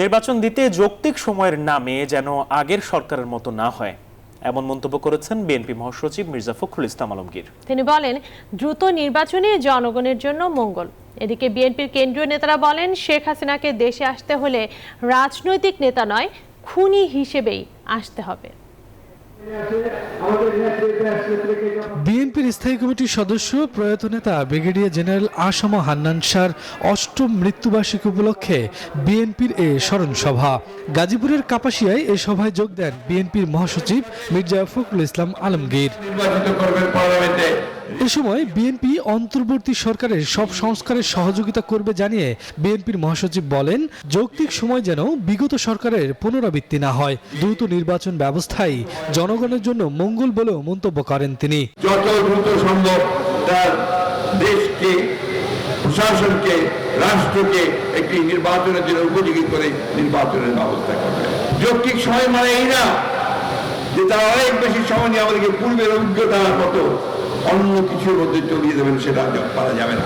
নির্বাচন দিতে যৌক্তিক সময়ের নামে যেন আগের সরকারের মতো না হয়। এমন মন্তব্য করেছেন বিএনপি মহাসচিব মির্জা ফখরুল ইসলাম আলমগীর। তিনি বলেন, দ্রুত নির্বাচনে জনগণের জন্য মঙ্গল। এদিকে বিএনপির কেন্দ্রীয় নেতারা বলেন, শেখ হাসিনাকে দেশে আসতে হলে রাজনৈতিক নেতা নয়, খুনি হিসেবেই আসতে হবে। বিএনপির স্থায়ী কমিটির সদস্য, প্রয়াত নেতা ব্রিগেডিয়ার জেনারেল আসম হান্নান শাহর অষ্টম মৃত্যুবার্ষিকী উপলক্ষে বিএনপির এ স্মরণ সভা গাজীপুরের কাপাসিয়ায় এ সভায় যোগ দেন বিএনপির মহাসচিব মির্জা ফখরুল ইসলাম আলমগীর। এ সময় বিএনপি অন্তর্বর্তী সরকারের সব সংস্কারের সহযোগিতা করবে জানিয়ে বিএনপির মহাসচিব বলেন, যৌক্তিক সময় যেন বিগত সরকারের পুনরাবৃত্তি না হয়। দ্রুত নির্বাচন ব্যবস্থাই জনগণের জন্য মঙ্গল বলেও মন্তব্য করেন তিনি। যত দ্রুত সম্ভব তার দেশকে, প্রশাসনকে, রাষ্ট্রকে একটি নির্বাচনের জন্য উপযোগী করে নির্বাচনের ব্যবস্থা করবে। যৌক্তিক সময় মানে এই না যে তারা অনেক বেশি সময় নিয়ে আমাদেরকে পূর্বের অভিজ্ঞতার মতো অন্য কিছুর মধ্যে চলিয়ে দেবেন সেটা পারা যাবে না।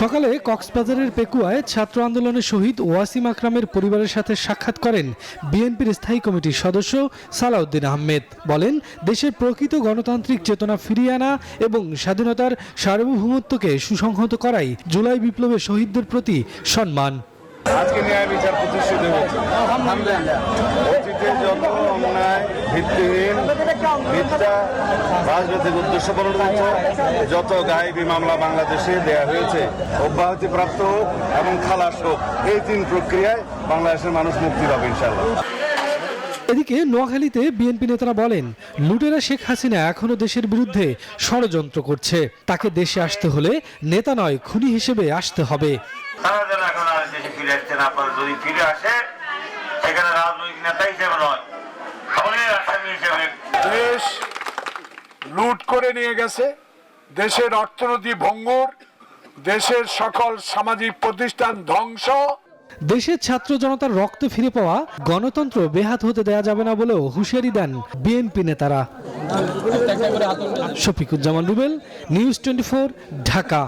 সকালে কক্সবাজারের পেকুয়ায় ছাত্র আন্দোলনের শহীদ ওয়াসিম আকরামের পরিবারের সাথে সাক্ষাৎ করেন বিএনপির স্থায়ী কমিটির সদস্য সালাউদ্দিন আহমেদ। বলেন, দেশের প্রকৃত গণতান্ত্রিক চেতনা ফিরিয়ে আনা এবং স্বাধীনতার সার্বভৌমত্বকে সুসংহত করাই জুলাই বিপ্লবের শহীদদের প্রতি সম্মান। আজকে ন্যায় বিচার প্রতিষ্ঠিত হয়েছে। অতীতে যত অন্যায় ভিত্তিহীন মিথ্যা রাজনৈতিক উদ্দেশ্য প্রণোদিত যত গায়েবী মামলা বাংলাদেশে দেয়া হয়েছে অব্যাহতিপ্রাপ্ত হোক এবং খালাস হোক এই তিন প্রক্রিয়ায় বাংলাদেশের মানুষ মুক্তি পাবে ইনশাল্লাহ এদিকে নোয়াখালীতে বিএনপি নেতারা বলেন লুটেরা শেখ হাসিনা এখনও দেশের বিরুদ্ধে ষড়যন্ত্র করছে। তাকে দেশে আসতে হলে নেতা নয় খুনি হিসেবে আসতে হবে। দেশে ফিরে আসছে না পারে যদি ফিরে আসে সেখানে রাজনৈতিক নেতা হিসেবে নয় আসামি হিসেবে। দেশ লুট করে নিয়ে গেছে দেশের অর্থনীতি ভঙ্গুর দেশের সকল সামাজিক প্রতিষ্ঠান ধ্বংস। দেশের ছাত্র জনতার রক্ত ফিরে পাওয়া গণতন্ত্র বেহাত হতে দেয়া যাবে না বলেও হুঁশিয়ারি দেন বিএনপি নেতারা। Shafiquzzaman Rubel news twenty Dhaka.